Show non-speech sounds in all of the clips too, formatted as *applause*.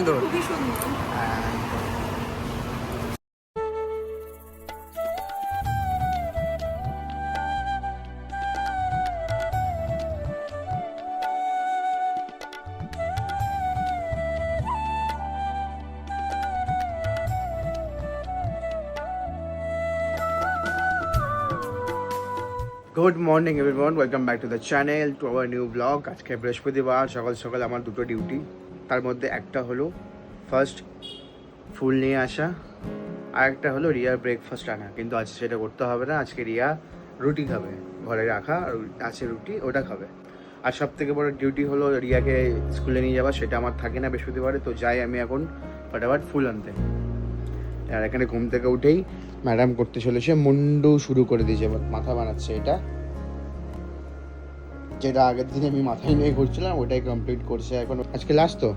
সুন্দর। খুবই সুন্দর। Good morning everyone welcome back to the channel to our new vlog আজকে বৃহস্পতিবার সকাল সকাল আমার দুটো ডিউটি তার মধ্যে একটা হলো ফার্স্ট ফুল নিয়ে আসা, আর একটা হলো রিয়ার ব্রেকফাস্ট আনা কিন্তু আজ সেটা করতে হবে না, আজকে রিয়া রুটি খাবে। ঘরে রাখা আর আছে রুটি, ওটা খাবে। আর সব থেকে বড় ডিউটি হলো রিয়াকে স্কুলে নিয়ে যাওয়া, সেটা আমার থাকে না বৃহস্পতিবারে, তো যাই আমি এখন ফটাফট ফুল আনতে। আর এখানে ঘুম থেকে উঠেই ম্যাডাম করতে চলেছে, মুন্ডু শুরু করে দিয়েছে মাথা বানাচ্ছে এটা। যেটা আগের দিনে আমি মাথায় নিয়ে করছিলাম ওটাই কমপ্লিট করছে এখন। আজকে লাস্ট তো?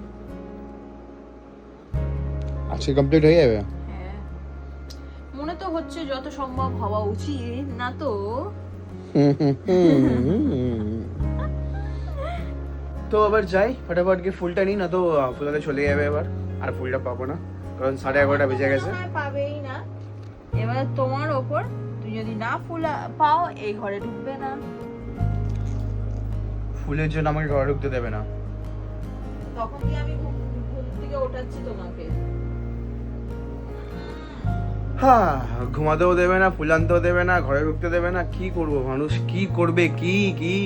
আজকে কমপ্লিট হয়ে যাবে? হ্যাঁ। মনে তো হচ্ছে যত সম্ভব হওয়া উচিত না তো? *laughs* তো আবার যাই ফটাফট গিয়ে ফুলটা নিই না তো ফুলাতে চলে যাবে এবার আর ফুলটা পাবো না কারণ সাড়ে এগারোটা বেজে গেছে। পাবেই না। এবার তোমার ওপর তুই যদি না ফুল পাও এই ঘরে ঢুকবে না। ফুলের জন্য আমাকে ঘরে ঢুকতে দেবে না। তখন কি আমি ঘুম থেকে ওঠাচ্ছি তোমাকে? হ্যাঁ ঘুমাতেও দেবে না ফুল আনতেও দেবে না ঘরে ঢুকতে দেবে না কি করব মানুষ? কি করবে কি কি?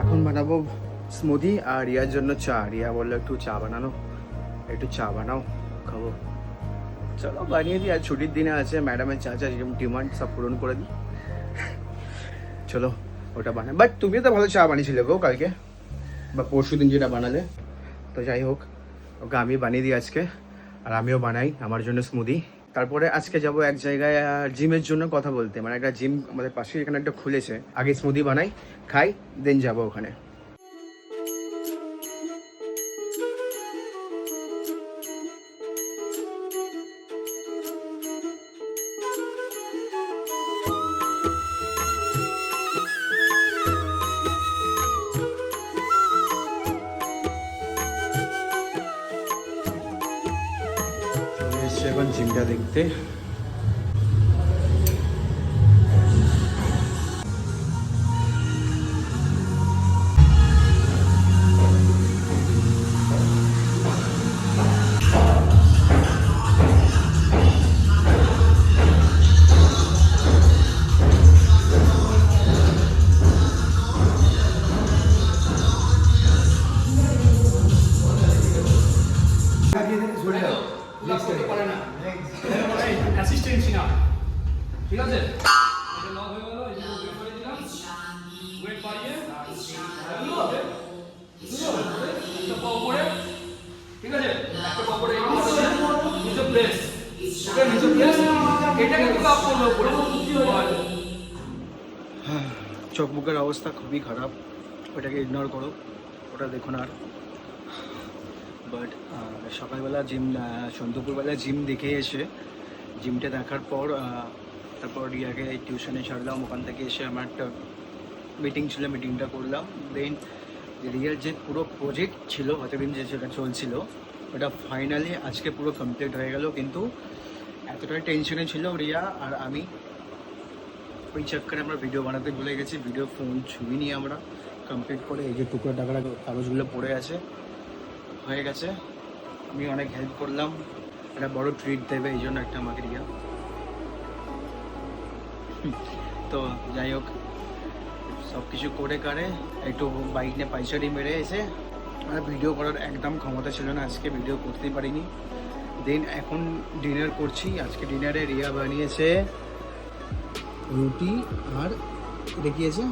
এখন বানাবো স্মুদি আর রিয়ার জন্য চা। রিয়া বলল, একটু চা বানানো, একটু চা বানাও, খাব। চলো, বানিয়ে দিই, আর ছুটির দিনে আছে, ম্যাডামের চা চা যেরকম ডিমান্ড সব পূরণ করে দিই। *laughs* চলো, ওটা বানাই। বাট তুমিও তো ভালো চা বানিয়েছিলে গো কালকে, বা পরশু দিন যেটা বানালে। তো যাই হোক, ওকে আমি বানিয়ে দিই আজকে, আর আমিও বানাই, আমার জন্য স্মুদি। তারপরে আজকে যাব এক জায়গায় জিমের জন্য কথা বলতে। মানে একটা জিম আমাদের পাশে এখানে একটা খুলেছে। আগে স্মুদি বানাই, খাই, দেন যাব ওখানে। এসছি এখন জিমটা দেখতে অ্যাসিস্ট্যান্ট ছিলাম ঠিক আছে? এটা লক হয়ে গেল এই যে করে দিলাম ওয়েট বাড়িয়ে এগুলো হবে একটা উপরে ঠিক আছে একটা উপরে এই পাশে নিচে প্লেস ওকে নিচে প্লেস এটা কিন্তু আপ করবে উপরে কি হয়ে চোখ মুখের অবস্থা খুবই খারাপ। ওটাকে ইগনোর করো। ওটা দেখুন আর বাট সকালবেলা জিম সন্ধ্যপুরবেলা জিম দেখে এসে জিমটা দেখার পর তারপর রিয়াকে টিউশনে ছাড়লাম ওখান থেকে এসে আমার একটা মিটিং ছিল মিটিংটা করলাম। দেন রিয়ার যে পুরো প্রজেক্ট ছিল এতদিন যে সেটা চলছিল, ওটা ফাইনালি আজকে পুরো কমপ্লিট হয়ে গেল। কিন্তু এতটাই টেনশনে ছিল রিয়া আর আমি। ওই চক্করে আমরা ভিডিও বানাতে ভুলে গেছি। ভিডিও ফোন ছুঁই ছুঁইনি আমরা। কমপ্লিট করে এই যে টুকরো টাকার কাগজগুলো পড়ে আছে। হয়ে গেছে। আমি অনেক হেল্প করলাম। একটা বড় ট্রিট দেবে, এই জন্য একটা আমাকে রিয়া *laughs* তো যাই হোক সব কিছু করে কারে একটু বাইক নিয়ে পাইচারি মেরে এসে, আর ভিডিও করার একদম ক্ষমতা ছিল না, আজকে ভিডিও করতেই পারিনি। দেন এখন ডিনার করছি। আজকে ডিনারে রিয়া বানিয়েছে রুটি আর দেখিয়েছে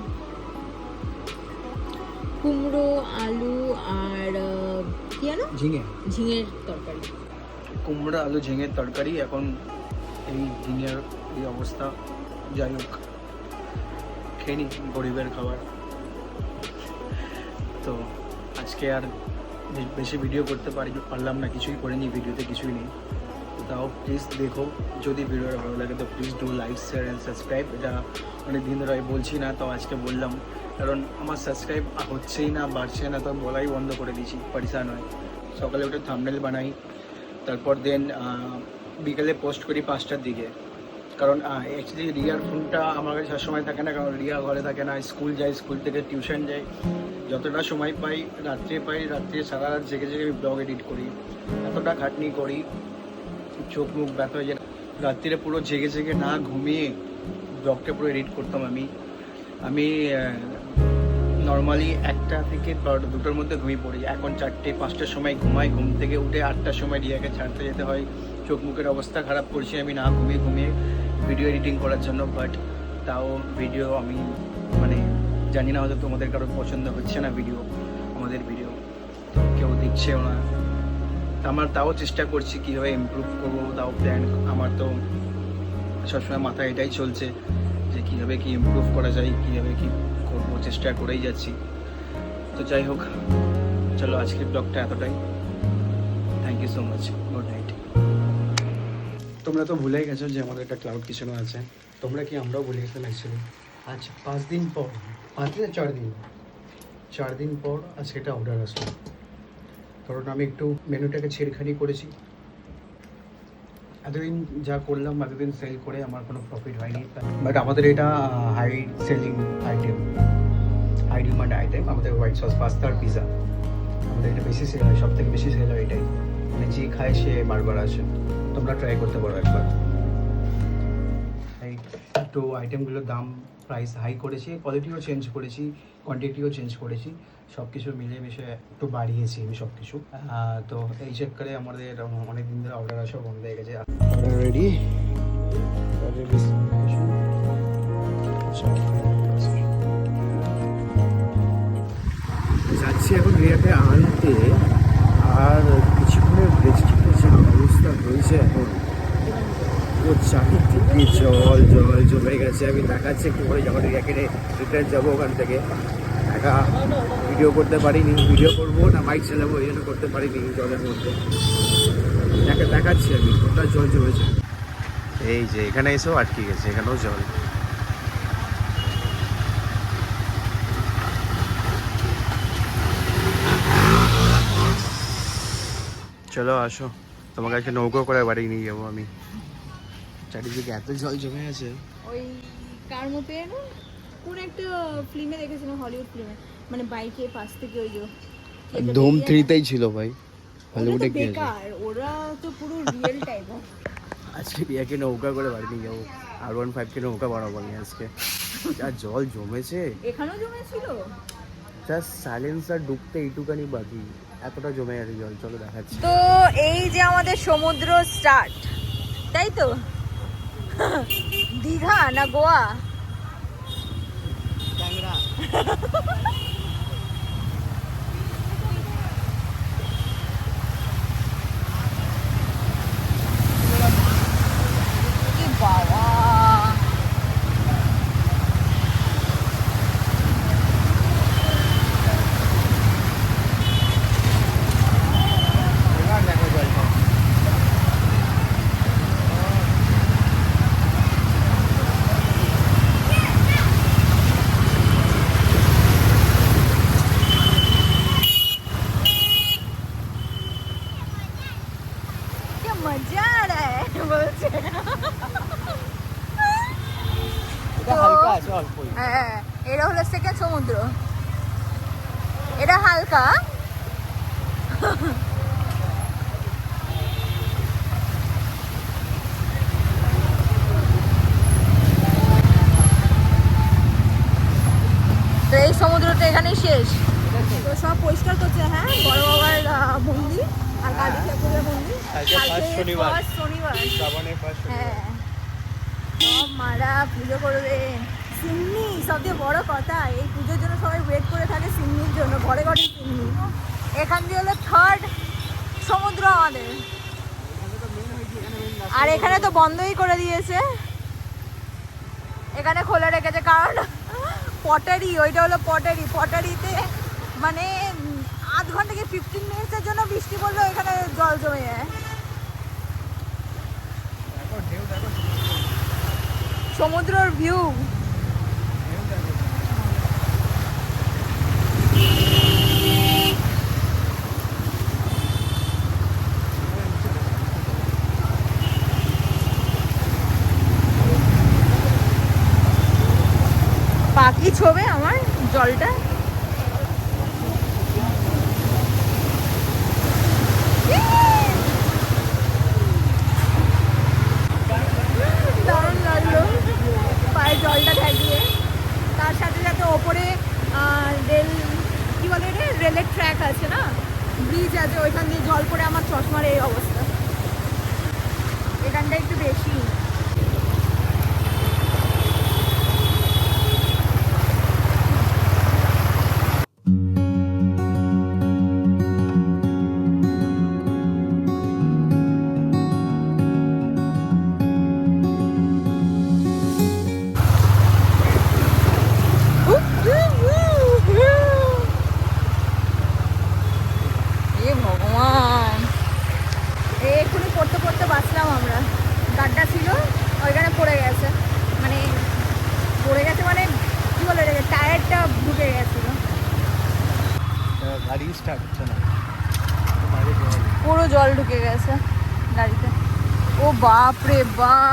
কুমড়ো, আলু ঝিঙে? ঝিঙের তরকারি। কুমড়া আলু ঝিঙের তরকারি এখন এই দিনের এই অবস্থা। যাই হোক খেয়ে নি গরিবের খাবার। তো আজকে আর বেশি ভিডিও করতে পারি পারলাম না কিছুই করিনি ভিডিওতে কিছুই নেই। তাও প্লিজ দেখো যদি ভিডিওটা ভালো লাগে তো please do like share and subscribe এটা অনেক দিন ধরে বলছি না তো আজকে বললাম। কারণ আমার সাবস্ক্রাইব হচ্ছেই না বাড়ছে না তো বলাই বন্ধ করে দিয়েছি পয়সা নয়। সকালে উঠে থামনেল বানাই, তারপর দেন বিকেলে পোস্ট করি পাঁচটার দিকে। কারণ অ্যাকচুয়ালি রিয়ার ফোনটা আমার কাছে সবসময় থাকে না, কারণ রিয়া ঘরে থাকে না, স্কুল যায়, স্কুল থেকে টিউশন যাই যতটা সময় পাই, রাত্রে পাই, রাত্রে সারা রাত জেগে জেগে আমি ব্লগ এডিট করি। এতটা খাটনি করি, চোখ মুখ ব্যথা হয়ে যায়। রাত্রিরে পুরো জেগে জেগে না ঘুমিয়ে ব্লগটা পুরো এডিট করতাম আমি। আমি নর্মালি একটা থেকে দুটোর মধ্যে ঘুমিয়ে পড়ি। এখন চারটে, পাঁচটার সময় ঘুমাই, ঘুম থেকে উঠে আটটার সময় রিয়াকে ছাড়তে যেতে হয়। চোখ মুখের অবস্থা খারাপ করছি আমি না ঘুমিয়ে ঘুমিয়ে ভিডিও এডিটিং করার জন্য বাট তাও ভিডিও আমি মানে জানি না হয়তো তোমাদের কারও পছন্দ হচ্ছে না ভিডিও আমাদের ভিডিও তো কেউ দিচ্ছেও না। আমার তাও চেষ্টা করছি কীভাবে ইমপ্রুভ করব, তাও প্ল্যান আমার তো সবসময় মাথায় এটাই চলছে। যে কীভাবে কি ইমপ্রুভ করা যায়, কীভাবে কি করব, চেষ্টা করেই যাচ্ছি। তো যাই হোক, চলো আজকের ব্লগটা এতটাই। Thank you so much good night তোমরা তো ভুলে গেছো যে আমাদের একটা ক্লাউড কিচেনও আছে। তোমরা কি আমরাও ভুলে গেছিলাম অ্যাকচুয়ালি আচ্ছা পাঁচ দিন পর, পাঁচ দিন চার দিন? চার দিন পর আজকে এটা অর্ডার আসলো। কারণ আমি একটু মেনুটাকে ছেড়খানি করেছি। এতদিন যা করলাম, এতদিন সেল করে আমার কোনো প্রফিট হয়নি। বাট আমাদের এটা high selling item high demand item আমাদের হোয়াইট সস পাস্তা আর পিজা আমাদের এটা বেশি সেল হয় সব থেকে বেশি সেল হয় এটাই। মানে যে খায় সে বারবার আসে। তোমরা ট্রাই করতে পারো একবার। তো আইটেমগুলোর দাম প্রাইস হাই করেছি কোয়ালিটিও চেঞ্জ করেছি কোয়ান্টিটিও চেঞ্জ করেছি সব কিছু মিলিয়ে মিশে একটু বাড়িয়েছি আমি সব কিছু তো এই চক্করে আমাদের অনেক দিন ধরে অর্ডার আসা বন্ধ হয়ে গেছে। অর্ডার রেডি যাচ্ছি এখন রিয়াকে আনতে আর কিছুক্ষণের যে অবস্থা হয়েছে এখন। চারিদিকে জল জল জমে গেছে আমি দেখাচ্ছি একটু পরে যখন রিয়াকে রিটার্ন যাব ওখান থেকে একা ভিডিও করতে পারিনি ভিডিও করব না বাইক চালাবো এই জন্য করতে পারিনি জলের মধ্যে একা দেখাচ্ছি আমি কোথায় জল জমেছে এই যে এখানে এসেও আটকে গেছে এখানেও জল চলো, আসো। তোমাকে আজকে নৌকো করে বাড়ি নিয়ে যাব আমি। চারিদিকে এত জল জমে আছে ওই কার মধ্যে কোন একটা ফিল্মে দেখেছিলাম হলিউড ফিল্মে মানে বাইকে পাশ থেকে ওই যে ধুম থ্রিতেই ছিল ভাই। হলিউডে কি বেকার ওরা তো পুরো রিয়েল টাইপ আজকে রিয়াকে নৌকা করে বাড়ি নিয়ে যাব। আর ওয়ান ফাইভকে নৌকা বাড়াবো আমি আজকে। আর জল জমেছে। এখানেও জমেছিল? জাস্ট সাইলেন্সার ডুবতে এইটুকানি বাকি। এতটা জমে আছে জল। চলো দেখাচ্ছি। তো এই যে আমাদের সমুদ্র স্টার্ট তাই তো? দীঘা না গোয়া হ্যাঁ এটা হলো সেকেন্ড সমুদ্র। এটা হালকা। তো এই সমুদ্রটা এখানেই শেষ। তো সব পরিষ্কার করছে হ্যাঁ বড় বাবার মন্দির আর কালী ঠাকুরের মন্দির। শনিবার। শনিবার। হ্যাঁ সব মারা পুজো করবে। সিন্নি, সবচেয়ে বড় কথা, এই পুজোর জন্য সবাই ওয়েট করে থাকে সিন্নির জন্য, ঘরে ঘরে সিন্নি। এখান দিয়ে হলো থার্ড সমুদ্র আমাদের। আর এখানে তো বন্ধই করে দিয়েছে। এখানে খোলা রেখেছে, কারণ পটারি ওইটা হলো পটারি পটারিতে মানে আধ ঘণ্টা কি ফিফটিন মিনিটসের জন্য বৃষ্টি পড়লেও এখানে জল জমে যায়। সমুদ্রের ভিউ ঢেউ দেখো পাখি ছবে আমার জলটা। পায়ে জলটা তার সাথে সাথে ওপরে রেল, কি বলে রে রেলের ট্র্যাক আছে না? ব্রিজ আছে, ওইখান দিয়ে জল পড়ে আমার চশমার এই অবস্থা। এখানটা একটু বেশি। ও বাপ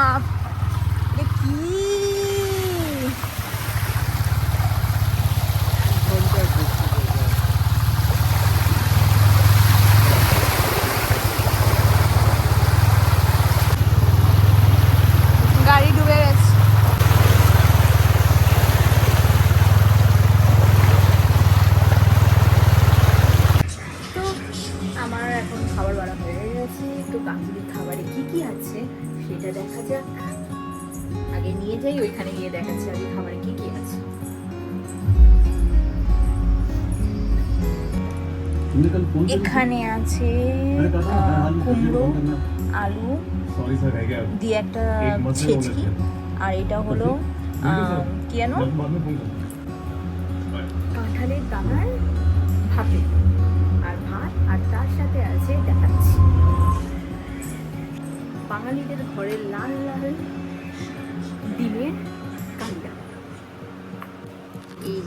আছে কুমড়ো আলু দিয়ে একটা ছেচকি আর এটা হলো কি যেন কাঁঠালের দানার ভাপে। আর ভাত আর তার সাথে আছে দেখাচ্ছি। বাঙালিদের ঘরে লাল লাল ডিমের কান্ডা এই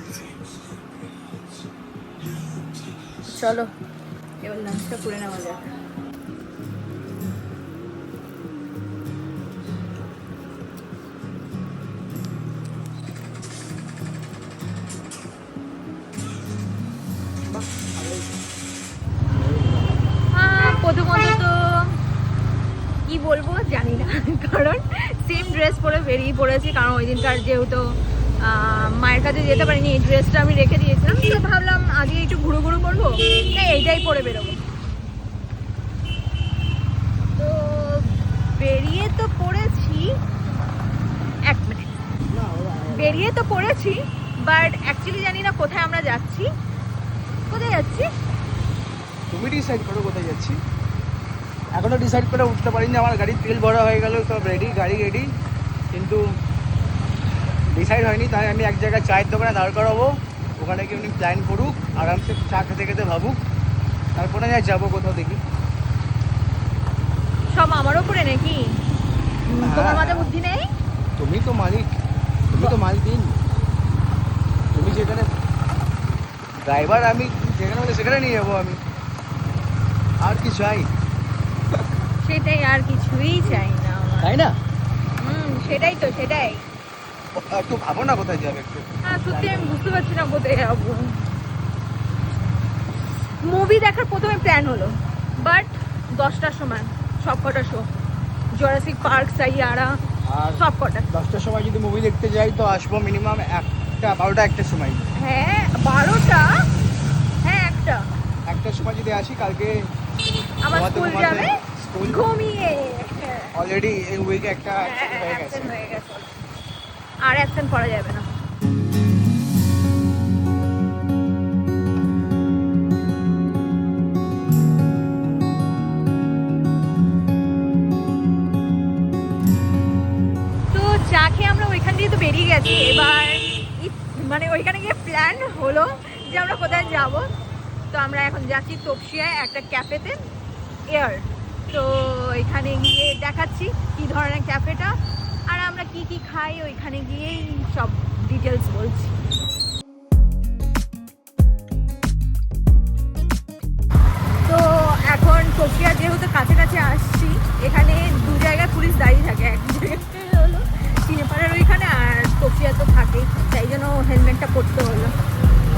চলো এবার লাঞ্চটা করে নেওয়া যাক। তো কি বলব জানি না, কারণ সেম ড্রেস পরে বেরিয়ে পড়েছি, কারণ ওই দিনকার যেহেতু মায়ের কাছে যেতে পারিনি, এই ড্রেসটা আমি রেখে দিয়েছিলাম, তো ভাবলাম আজকে একটু ঘুরু ঘুরু করব, তাই এইটাই পরে বেরোবো। তো বেরিয়ে তো পড়েছি, এক মিনিট বেরিয়ে তো পড়েছি বাট অ্যাকচুয়ালি জানি না কোথায় আমরা যাচ্ছি। কোথায় যাচ্ছি? তুমি ডিসাইড করো কোথায় যাচ্ছি। এখনও ডিসাইড করে উঠতে পারিনি, আমার গাড়ির তেল ভরা হয়ে গেল, সব রেডি গাড়ি রেডি কিন্তু ডিসাইড হয়নি তাই আমি এক জায়গায় চায়ের দোকানে দাঁড় করাবো। ওখানে কি উনি প্ল্যান করুক আরামসে চা খেতে খেতে ভাবুক। তারপরে যাই যাব কোথাও দেখি। সব আমার ওপরে নাকি? তোমার হ্যাঁ। মাথায় বুদ্ধি নেই? তুমি তো মালিক তুমি তো মালকিন। তুমি যেখানে ড্রাইভার আমি যেখানে বলে সেখানে নিয়ে যাব আমি। আর কি চাই? সেটাই আর কিছুই চাই না তাই না? হুম সেটাই তো সেটাই। একটু ভাবো না কোথায় যাবে একটু। হ্যাঁ সত্যি আমি বুঝতে পারছি না কোথায় যাব। মুভি দেখার প্রথমে প্ল্যান হলো বাট দশটার সময় সব কটা শো জরাসিক পার্ক সাইয়ারা আর সব কটা দশটার সময় যদি মুভি দেখতে যাই তো আসব মিনিমাম একটা বারোটা একটার সময়। হ্যাঁ বারোটা? হ্যাঁ একটা। একটার সময় যদি আসি কালকে আমার স্কুল যাবে? স্কুল ঘুমিয়ে। হ্যাঁ। অলরেডি এই উইকে একটা হ্যাঁ, হয়ে হয়ে গেছে। আর অ্যাবসেন্ট করা যাবে না। খেয়ে আমরা ওইখান তো বেরিয়ে গেছি। এবার মানে ওইখানে গিয়ে প্ল্যান হলো যে আমরা কোথায় যাব। তো আমরা এখন যাচ্ছি একটা ক্যাফেতে, এয়ার। তো এখানে গিয়ে দেখাচ্ছি কি ধরনের ক্যাফেটা। আমরা কি কি খাই ওইখানে গিয়েই সব ডিটেলস বলছি। তো এখন সোফিয়া যেহেতু কাছাকাছি আসছি, এখানে দু জায়গায় পুলিশ দাঁড়িয়ে থাকে, এক জায়গাতে হলো ওইখানে আর সোফিয়া তো থাকেই, তাই জন্য হেলমেটটা পরতে হলো।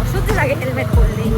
অসহ্য লাগে হেলমেট পরলেই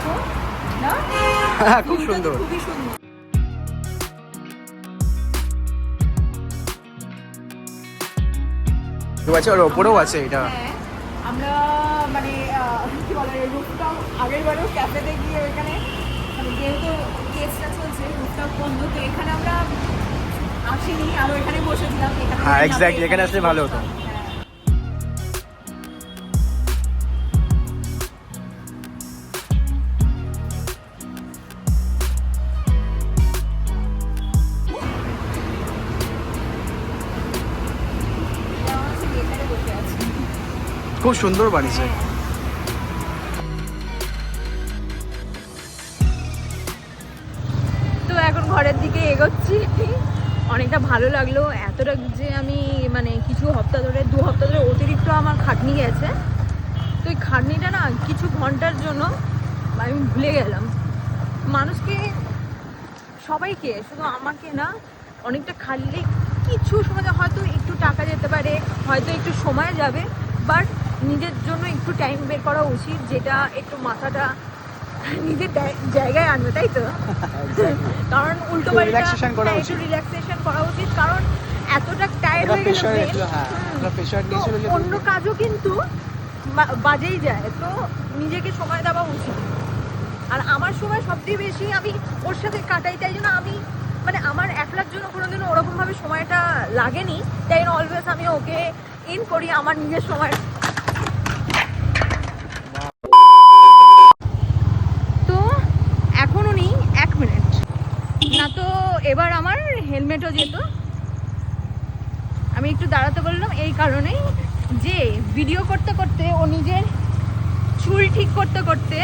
দেখো। না? হ্যাঁ খুব সুন্দর। খুবই সুন্দর। আছে ওর ওপরেও আছে এটা। হ্যাঁ আমরা মানে কি বলে রুফটপ আগের বারেও ক্যাফেতে গিয়ে ওইখানে মানে যেহেতু কেসটা চলছে রুফটপ বন্ধ তো এখানে আমরা আসিনি আর ওইখানে বসেছিলাম। এখানে হ্যাঁ, না exactly, পেয়ে এখানে আসলে ভালো হতো। খুব সুন্দর বানিয়েছে তো এখন ঘরের দিকে এগোচ্ছি। অনেকটা ভালো লাগল, এতটা যে আমি মানে কিছু হপ্তাহ ধরে, দু হপ্তাহ ধরে অতিরিক্ত আমার খাটনি গেছে। তো এই খাটনিটা না কিছু ঘণ্টার জন্য আমি ভুলে গেলাম। মানুষকে, সবাইকে, শুধু আমাকে না, অনেকটা খাটলে কিছু সময় হয়তো একটু টাকা যেতে পারে, হয়তো একটু সময় যাবে, বাট নিজের জন্য একটু টাইম বের করা উচিত যেটা একটু মাথাটা নিজের জায়গায় আনবে তাই তো? কারণ উল্টো relaxation করা হ্যাঁ, উচিত। রিল্যাক্সেশন করা উচিত কারণ এতটা টায়ার্ড হয়ে একটু, হ্যাঁ, অন্য কাজও কিন্তু বাজেই যায় তো নিজেকে সময় দেওয়া উচিত। আর আমার সময় সবচেয়ে বেশি আমি ওর সাথে কাটাই তাই জন্য আমি মানে আমার একলার জন্য কোনোদিনও ওরকমভাবে সময়টা লাগেনি তাই অলওয়েজ আমি ওকে ইন করি আমার নিজের সময় তো এখনও নেই এক মিনিট না তো এবার আমার হেলমেটও যেত আমি একটু দাঁড়াতে বললাম, এই কারণেই যে ভিডিও করতে করতে ও নিজের চুল ঠিক করতে করতে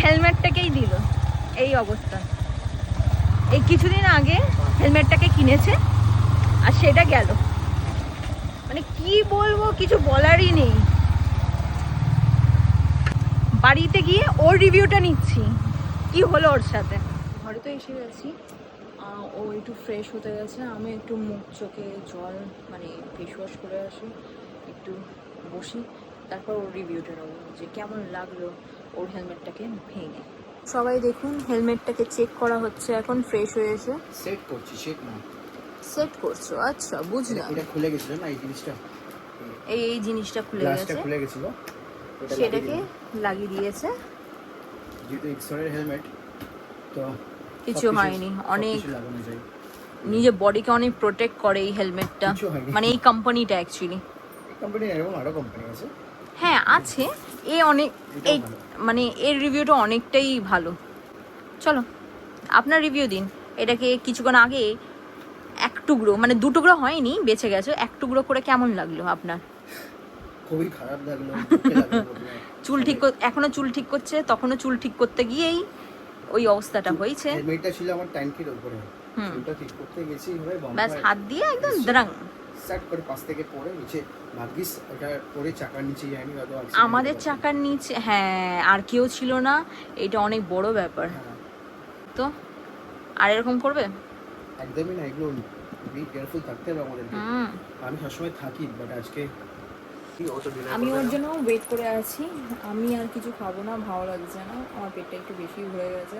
হেলমেটটাকেই দিল। এই অবস্থা। এই কিছুদিন আগে হেলমেটটাকে কিনেছে আর সেটা গেল। মানে কি বলব, কিছু বলারই নেই। বাড়িতে গিয়ে ওর রিভিউটা নিচ্ছি। কি হলো ওর সাথে? ঘরে তো এসে গেছি। ও একটু ফ্রেশ হতে গেছে আমি একটু মুখ চোখে জল মানে ফেস ওয়াশ করে আসি একটু বসি তারপর ওর রিভিউটা নেব যে কেমন লাগল ওর হেলমেটটাকে ভেঙে। সবাই দেখুন হেলমেটটাকে চেক করা হচ্ছে এখন ফ্রেশ হয়েছে সেট করছি সেট না। সেট করছ আচ্ছা বুঝলাম। এটা খুলে গেছিল না এই জিনিসটা? এই এই জিনিসটা খুলে গেছে। খুলে গেছিল। সেটাকে লাগিয়ে দিয়েছে। যেহেতু এক্সরের হেলমেট তো কিছু হয়নি। অনেক নিজের বডিকে অনেক প্রোটেক্ট করে এই হেলমেটটা মানে এই কোম্পানিটা অ্যাকচুয়ালি কোম্পানি এরকম আরও কোম্পানি আছে। হ্যাঁ আছে। এ অনেক এই মানে এর রিভিউটা অনেকটাই ভালো। চলো আপনার রিভিউ দিন। এটাকে কিছুক্ষণ আগে এক টুকরো মানে দু টুকরো হয়নি বেঁচে গেছে। এক টুকরো করে কেমন লাগল আপনার? খুবই খারাপ লাগল। চুল ঠিক এখনও চুল ঠিক করছে তখনও চুল ঠিক করতে গিয়েই ওই অবস্থাটা হয়েছে। হেলমেটটা ছিল আমার ট্যাঙ্কির উপরে। চুলটা ঠিক করতে গেছি ব্যাস হাত দিয়ে একদম দ্রাং। স্টার্ট করে পাশ থেকে পড়ে নিচে ভাগ্যিস ওটা পরে চাকার নিচে যায়নি আমাদের চাকার নিচে হ্যাঁ আর কেউ ছিল না এটা অনেক বড় ব্যাপার। হ্যাঁ, তো আর এরকম করবে? একদমই না এগুলো বি কেয়ারফুল থাকতে হবে আমাদেরকে। আমি সবসময় থাকি বাট আজকে আমি ওর জন্য ওয়েট করে আছি। আমি আর কিছু খাব না ভালো লাগছে না। আমার পেটটা একটু বেশি ভরে গেছে।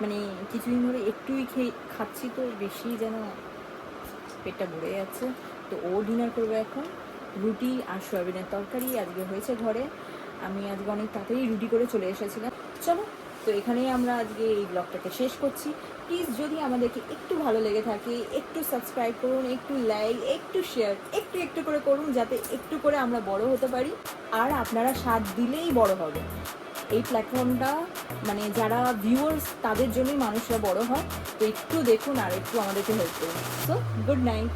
মানে কিছুদিন ধরে একটুই খেয়ে খাচ্ছি তো বেশি যেন পেটটা ভরে যাচ্ছে। তো ও ডিনার করবে এখন। রুটি আর সয়াবিনের তরকারি আজকে হয়েছে ঘরে। আমি আজকে অনেক তাড়াতাড়ি রুটি করে চলে এসেছিলাম। চলো তো এখানেই আমরা আজকে এই ব্লগটাকে শেষ করছি। প্লিজ যদি আমাদেরকে একটু ভালো লেগে থাকে, একটু সাবস্ক্রাইব করুন, একটু লাইক একটু শেয়ার একটু একটু করে করুন যাতে একটু করে আমরা বড় হতে পারি আর আপনারা সাথ দিলেই বড় হবে। এই প্ল্যাটফর্মটা মানে যারা ভিউয়ার্স তাদের জন্যই মানুষরা বড় হয়। তো একটু দেখুন আর একটু আমাদেরকে হেল্প করুন। So good night